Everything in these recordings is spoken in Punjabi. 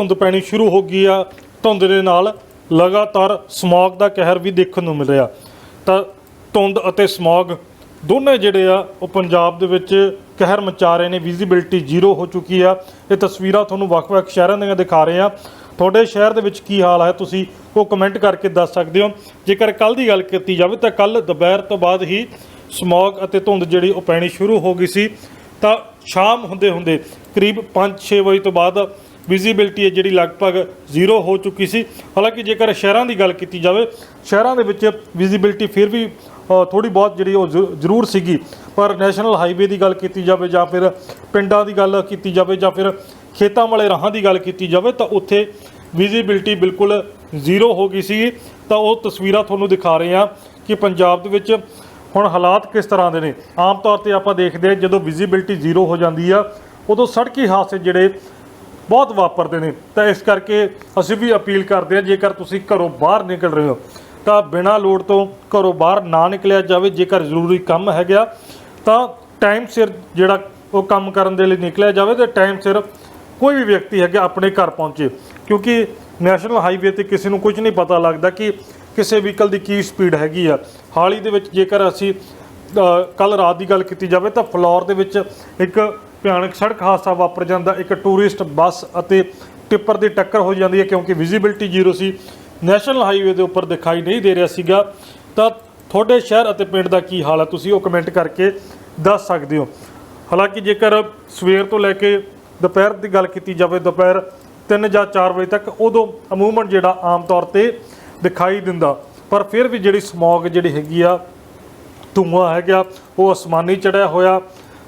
ਧੁੰਦ ਪੈਣੀ ਸ਼ੁਰੂ ਹੋ ਗਈ ਆ, ਧੁੰਦ ਦੇ ਨਾਲ ਲਗਾਤਾਰ ਸਮੌਗ ਦਾ ਕਹਿਰ ਵੀ ਦੇਖਣ ਨੂੰ ਮਿਲ ਰਿਹਾ। ਤਾਂ ਧੁੰਦ ਅਤੇ ਸਮੌਗ ਦੋਨੇ ਜਿਹੜੇ ਆ, ਉਹ ਪੰਜਾਬ ਦੇ ਵਿੱਚ ਕਹਿਰ ਮਚਾ ਰਹੇ ਨੇ ਵਿਜ਼ਿਬਿਲਟੀ ਜ਼ੀਰੋ ਹੋ ਚੁੱਕੀ ਆ। ਇਹ ਤਸਵੀਰਾਂ ਤੁਹਾਨੂੰ ਵੱਖ-ਵੱਖ ਸ਼ਹਿਰਾਂ ਦੀਆਂ ਦਿਖਾ ਰਹੇ ਆ। ਤੁਹਾਡੇ ਸ਼ਹਿਰ ਦੇ ਵਿੱਚ ਕੀ ਹਾਲ ਹੈ ਤੁਸੀਂ ਉਹ ਕਮੈਂਟ ਕਰਕੇ ਦੱਸ ਸਕਦੇ ਹੋ। ਜੇਕਰ ਕੱਲ ਦੀ ਗੱਲ ਕੀਤੀ ਜਾਵੇ ਤਾਂ ਕੱਲ ਦੁਪਹਿਰ ਤੋਂ ਬਾਅਦ ਹੀ ਸਮੌਗ ਅਤੇ ਧੁੰਦ ਜਿਹੜੀ ਉਹ ਪੈਣੀ ਸ਼ੁਰੂ ਹੋ ਗਈ ਸੀ। ਤਾਂ ਸ਼ਾਮ ਹੁੰਦੇ ਹੁੰਦੇ ਕਰੀਬ 5-6 ਵਜੇ ਤੋਂ ਬਾਅਦ ਵਿਜ਼ਿਬਿਲਟੀ ਹੈ ਜਿਹੜੀ ਲਗਭਗ ਜ਼ੀਰੋ ਹੋ ਚੁੱਕੀ ਸੀ। ਹਾਲਾਂਕਿ ਜੇਕਰ ਸ਼ਹਿਰਾਂ ਦੀ ਗੱਲ ਕੀਤੀ ਜਾਵੇ, ਸ਼ਹਿਰਾਂ ਦੇ ਵਿੱਚ ਵਿਜ਼ਿਬਿਲਟੀ ਫਿਰ ਵੀ ਥੋੜੀ ਬਹੁਤ ਜਿਹੜੀ ਉਹ ਜ਼ਰੂ- ਜ਼ਰੂਰ ਸੀਗੀ। ਪਰ ਨੈਸ਼ਨਲ ਹਾਈਵੇ ਦੀ ਗੱਲ ਕੀਤੀ ਜਾਵੇ ਜਾਂ ਫਿਰ ਪਿੰਡਾਂ ਦੀ ਗੱਲ ਕੀਤੀ ਜਾਵੇ ਜਾਂ ਫਿਰ ਖੇਤਾਂ ਵਾਲੇ ਰਾਹਾਂ ਦੀ ਗੱਲ ਕੀਤੀ ਜਾਵੇ, ਤਾਂ ਉੱਥੇ ਵਿਜ਼ਿਬਿਲਟੀ ਬਿਲਕੁਲ ਜ਼ੀਰੋ ਹੋ ਗਈ ਸੀ ਤਾਂ ਉਹ ਤਸਵੀਰਾਂ ਤੁਹਾਨੂੰ ਦਿਖਾ ਰਹੇ ਹਾਂ ਕਿ ਪੰਜਾਬ ਦੇ ਵਿੱਚ ਹੁਣ ਹਾਲਾਤ ਕਿਸ ਤਰ੍ਹਾਂ ਦੇ ਨੇ। ਆਮ ਤੌਰ ਤੇ ਆਪਾਂ ਦੇਖਦੇ ਹਾਂ ਜਦੋਂ ਵਿਜ਼ਿਬਿਲਟੀ ਜ਼ੀਰੋ ਹੋ ਜਾਂਦੀ ਆ, ਉਦੋਂ ਸੜਕੀ ਹਾਦਸੇ ਜਿਹੜੇ ਬਹੁਤ ਵਾਪਰਦੇ ਨੇ। ਤਾਂ ਇਸ ਕਰਕੇ ਅਸੀਂ ਵੀ ਅਪੀਲ ਕਰਦੇ ਹਾਂ, ਜੇਕਰ ਤੁਸੀਂ ਘਰੋਂ ਬਾਹਰ ਨਿਕਲ ਰਹੇ ਹੋ, ਤਾਂ ਬਿਨਾਂ ਲੋੜ ਤੋਂ ਘਰੋਂ ਬਾਹਰ ਨਾ ਨਿਕਲਿਆ ਜਾਵੇ। ਜੇਕਰ ਜ਼ਰੂਰੀ ਕੰਮ ਹੈਗਾ, ਤਾਂ ਟਾਈਮ ਸਿਰ ਜਿਹੜਾ ਉਹ ਕੰਮ ਕਰਨ ਦੇ ਲਈ ਨਿਕਲਿਆ ਜਾਵੇ ਤੇ ਟਾਈਮ ਸਿਰ ਕੋਈ ਵੀ ਵਿਅਕਤੀ ਹੈਗਾ ਆਪਣੇ ਘਰ ਪਹੁੰਚੇ। ਕਿਉਂਕਿ ਨੈਸ਼ਨਲ ਹਾਈਵੇ ਤੇ ਕਿਸੇ ਨੂੰ ਕੁਝ ਨਹੀਂ ਪਤਾ ਲੱਗਦਾ ਕਿ ਕਿਸੇ ਵਹੀਕਲ ਦੀ ਕੀ ਸਪੀਡ ਹੈਗੀ ਆ। ਹਾਲ ਹੀ ਦੇ ਵਿੱਚ ਜੇਕਰ ਅਸੀਂ ਕੱਲ ਰਾਤ ਦੀ ਗੱਲ ਕੀਤੀ ਜਾਵੇ, ਤਾਂ ਫਲੋਰ ਦੇ ਵਿੱਚ ਇੱਕ ਭਿਆਨਕ ਸੜਕ ਹਾਦਸਾ ਵਾਪਰ ਜਾਂਦਾ, ਇੱਕ ਟੂਰਿਸਟ ਬੱਸ ਅਤੇ ਟਿੱਪਰ ਦੀ ਟੱਕਰ ਹੋ ਜਾਂਦੀ ਹੈ ਕਿਉਂਕਿ ਵਿਜ਼ਿਬਿਲਟੀ ਜ਼ੀਰੋ ਸੀ। ਨੈਸ਼ਨਲ ਹਾਈਵੇ ਦੇ ਉੱਪਰ ਦਿਖਾਈ ਨਹੀਂ ਦੇ ਰਿਹਾ ਸੀਗਾ। ਤਾਂ ਤੁਹਾਡੇ ਸ਼ਹਿਰ ਅਤੇ ਪਿੰਡ ਦਾ ਕੀ ਹਾਲ ਹੈ? ਤੁਸੀਂ ਉਹ ਕਮੈਂਟ ਕਰਕੇ ਦੱਸ ਸਕਦੇ ਹੋ। ਹਾਲਾਂਕਿ ਜੇਕਰ ਸਵੇਰ ਤੋਂ ਲੈ ਕੇ ਦੁਪਹਿਰ ਦੀ ਗੱਲ ਕੀਤੀ ਜਾਵੇ, ਦੁਪਹਿਰ 3 ਜਾਂ 4 ਵਜੇ ਤੱਕ ਉਦੋਂ ਅਮੂਮਨ ਜਿਹੜਾ ਆਮ ਤੌਰ ਤੇ ਦਿਖਾਈ ਦਿੰਦਾ। ਪਰ ਫਿਰ ਵੀ ਜਿਹੜੀ ਸਮੌਗ ਜਿਹੜੀ ਹੈਗੀ ਆ, ਧੂੰਆਂ ਹੈਗਾ, ਉਹ ਅਸਮਾਨੀ ਚੜਿਆ ਹੋਇਆ।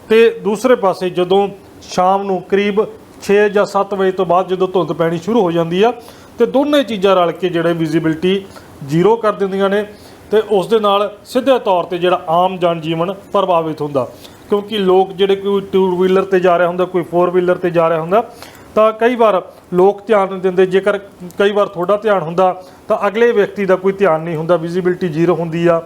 ਤੇ ਦੂਸਰੇ ਪਾਸੇ ਜਦੋਂ ਸ਼ਾਮ ਨੂੰ ਕਰੀਬ 6 ਜਾਂ 7 ਵਜੇ ਤੋਂ ਬਾਅਦ ਜਦੋਂ ਧੁੰਦ ਪੈਣੀ ਸ਼ੁਰੂ ਹੋ ਜਾਂਦੀ ਆ, ਤੇ ਦੋਨੇ ਚੀਜ਼ਾਂ ਰਲ ਕੇ ਜਿਹੜੇ ਵਿਜ਼ਿਬਿਲਟੀ ਜ਼ੀਰੋ ਕਰ ਦਿੰਦੀਆਂ ਨੇ ਤੇ ਉਸ ਦੇ ਨਾਲ ਸਿੱਧੇ ਤੌਰ ਤੇ ਜਿਹੜਾ ਆਮ ਜਨ ਜੀਵਨ ਪ੍ਰਭਾਵਿਤ ਹੁੰਦਾ। ਕਿਉਂਕਿ ਲੋਕ ਜਿਹੜੇ ਕੋਈ ਟੂ ਵੀਲਰ ਤੇ ਜਾ ਰਿਹਾ ਹੁੰਦਾ, ਕੋਈ ਫੋਰ ਵੀਲਰ ਤੇ ਜਾ ਰਿਹਾ ਹੁੰਦਾ, ਤਾਂ ਕਈ ਵਾਰ ਲੋਕ ਧਿਆਨ ਨਹੀਂ ਦਿੰਦੇ। ਜੇਕਰ ਕਈ ਵਾਰ ਤੁਹਾਡਾ ਧਿਆਨ ਹੁੰਦਾ, ਤਾਂ ਅਗਲੇ ਵਿਅਕਤੀ ਦਾ ਕੋਈ ਧਿਆਨ ਨਹੀਂ ਹੁੰਦਾ। ਵਿਜ਼ਿਬਿਲਟੀ ਜ਼ੀਰੋ ਹੁੰਦੀ ਆ।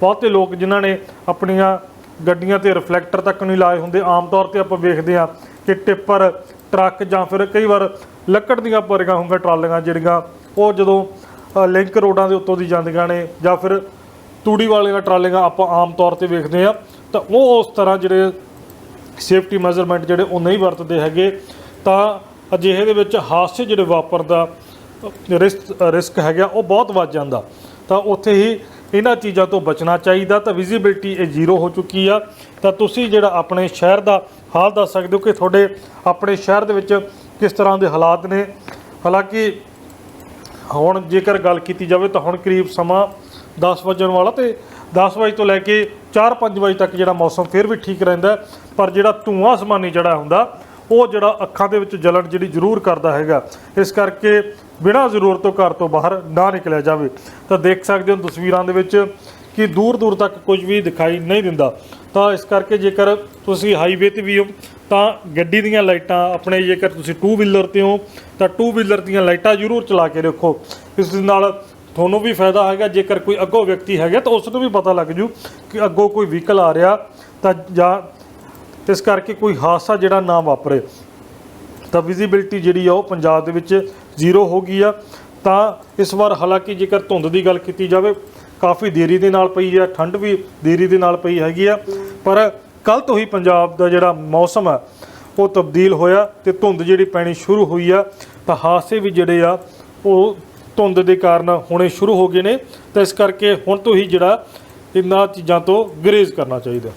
ਬਹੁਤੇ ਲੋਕ ਜਿਨ੍ਹਾਂ ਨੇ ਆਪਣੀਆਂ ਗੱਡੀਆਂ ਤੇ ਰਿਫਲੈਕਟਰ ਤੱਕ ਨਹੀਂ ਲਾਏ ਹੁੰਦੇ। ਆਮ ਤੌਰ ਤੇ ਆਪਾਂ ਵੇਖਦੇ ਆ ਕਿ ਟਿੱਪਰ, ਟਰੱਕ ਜਾਂ ਫਿਰ ਕਈ ਵਾਰ ਲੱਕੜ ਦੀਆਂ ਭਰੀਆਂ ਹੋਣਗੀਆਂ ਟਰਾਲੀਆਂ ਜਿਹੜੀਆਂ, ਉਹ ਜਦੋਂ ਲਿੰਕ ਰੋਡਾਂ ਦੇ ਉੱਤੋਂ ਦੀ ਜਾਂਦੀਆਂ ਨੇ ਜਾਂ ਫਿਰ ਤੂੜੀ ਵਾਲੀਆਂ ਟਰਾਲੀਆਂ ਆਪਾਂ ਆਮ ਤੌਰ ਤੇ ਵੇਖਦੇ ਆ ਤਾਂ ਉਹ ਉਸ ਤਰ੍ਹਾਂ ਜਿਹੜੇ ਸੇਫਟੀ ਮੈਜ਼ਰਮੈਂਟ ਜਿਹੜੇ ਉਹ ਨਹੀਂ ਵਰਤਦੇ ਹੈਗੇ। ਤਾਂ ਅਜਿਹੇ ਦੇ ਵਿੱਚ ਹਾਦਸੇ ਜਿਹੜੇ ਵਾਪਰਦਾ ਰਿਸਕ ਰਿਸਕ ਹੈਗਾ, ਉਹ ਬਹੁਤ ਵੱਧ ਜਾਂਦਾ। ਤਾਂ ਉੱਥੇ ਹੀ ਇਹਨਾਂ ਚੀਜ਼ਾਂ ਤੋਂ ਬਚਣਾ ਚਾਹੀਦਾ, ਤਾਂ ਵਿਜ਼ਿਬਿਲਟੀ ਇਹ ਜ਼ੀਰੋ ਹੋ ਚੁੱਕੀ ਆ। ਤਾਂ ਤੁਸੀਂ ਜਿਹੜਾ ਆਪਣੇ ਸ਼ਹਿਰ ਦਾ ਹਾਲ ਦੱਸ ਸਕਦੇ ਹੋ ਕਿ ਤੁਹਾਡੇ ਆਪਣੇ ਸ਼ਹਿਰ ਦੇ ਵਿੱਚ ਕਿਸ ਤਰ੍ਹਾਂ ਦੇ ਹਾਲਾਤ ਨੇ। ਹਾਲਾਂਕਿ ਹੁਣ ਜੇਕਰ ਗੱਲ ਕੀਤੀ ਜਾਵੇ ਤਾਂ ਹੁਣ ਕਰੀਬ ਸਮਾਂ 10 ਵਜਣ ਵਾਲਾ ਤੇ 10 ਵਜੇ ਤੋਂ ਲੈ ਕੇ 4-5 ਵਜੇ ਤੱਕ ਜਿਹੜਾ ਮੌਸਮ ਫਿਰ ਵੀ ਠੀਕ ਰਹਿੰਦਾ ਪਰ ਜਿਹੜਾ ਧੂਆਂ, ਅਸਮਾਨੀ ਜਿਹੜਾ ਹੁੰਦਾ ਉਹ ਜਿਹੜਾ ਅੱਖਾਂ ਦੇ ਵਿੱਚ ਜਲਣ ਜਿਹੜੀ ਜ਼ਰੂਰ ਕਰਦਾ ਹੈਗਾ, ਇਸ ਕਰਕੇ ਬਿਨਾਂ ਜ਼ਰੂਰਤ ਤੋਂ ਘਰ ਤੋਂ ਬਾਹਰ ਨਾ ਨਿਕਲਿਆ ਜਾਵੇ। ਤਾਂ ਦੇਖ ਸਕਦੇ ਹੋ ਤਸਵੀਰਾਂ ਦੇ ਵਿੱਚ ਕਿ ਦੂਰ ਦੂਰ ਤੱਕ ਕੁਝ ਵੀ ਦਿਖਾਈ ਨਹੀਂ ਦਿੰਦਾ। ਤਾਂ ਇਸ ਕਰਕੇ ਜੇਕਰ ਤੁਸੀਂ ਹਾਈਵੇ ਤੇ ਵੀ ਹੋ, ਤਾਂ ਗੱਡੀ ਦੀਆਂ ਲਾਈਟਾਂ ਆਪਣੇ ਜੇਕਰ ਤੁਸੀਂ ਟੂ ਵੀਲਰ ਤੇ ਹੋ, ਤਾਂ ਟੂ ਵੀਲਰ ਦੀਆਂ ਲਾਈਟਾਂ ਜ਼ਰੂਰ ਚਲਾ ਕੇ ਰੱਖੋ। ਇਸ ਦੇ ਨਾਲ ਤੁਹਾਨੂੰ ਵੀ ਫਾਇਦਾ ਹੈਗਾ, ਜੇਕਰ ਕੋਈ ਅੱਗੋਂ ਵਿਅਕਤੀ ਹੈਗਾ, ਤਾਂ ਉਸ ਨੂੰ ਵੀ ਪਤਾ ਲੱਗ ਜੂ ਕਿ ਅੱਗੋਂ ਕੋਈ ਵਹੀਕਲ ਆ ਰਿਹਾ, ਤਾਂ ਜਾਂ ਇਸ ਕਰਕੇ ਕੋਈ ਹਾਦਸਾ ਜਿਹੜਾ ਨਾ ਵਾਪਰੇ। ਤਾਂ ਵਿਜ਼ਿਬਿਲਟੀ ਜਿਹੜੀ ਆ ਉਹ ਪੰਜਾਬ ਦੇ ਵਿੱਚ ਜ਼ੀਰੋ ਹੋ ਗਈ ਆ। ਤਾਂ ਇਸ ਵਾਰ ਹਾਲਾਂਕਿ ਜੇਕਰ ਧੁੰਦ ਦੀ ਗੱਲ ਕੀਤੀ ਜਾਵੇ, ਕਾਫੀ ਦੇਰੀ ਦੇ ਨਾਲ ਪਈ ਆ, ਠੰਡ ਵੀ ਦੇਰੀ ਦੇ ਨਾਲ ਪਈ ਹੈਗੀ ਆ। ਪਰ ਕੱਲ ਤੋਂ ਹੀ ਪੰਜਾਬ ਦਾ ਜਿਹੜਾ ਮੌਸਮ ਆ, ਉਹ ਤਬਦੀਲ ਹੋਇਆ ਤੇ ਧੁੰਦ ਜਿਹੜੀ ਪੈਣੀ ਸ਼ੁਰੂ ਹੋਈ ਆ। ਤਾਂ ਹਾਦਸੇ ਵੀ ਜਿਹੜੇ ਆ, ਉਹ ਧੁੰਦ ਦੇ ਕਾਰਨ ਹੋਣੇ ਸ਼ੁਰੂ ਹੋ ਗਏ ਨੇ। ਤਾਂ ਇਸ ਕਰਕੇ ਹੁਣ ਤੋਂ ਹੀ ਜਿਹੜਾ ਇਹਨਾਂ ਚੀਜ਼ਾਂ ਤੋਂ ਗਰੇਜ਼ ਕਰਨਾ ਚਾਹੀਦਾ।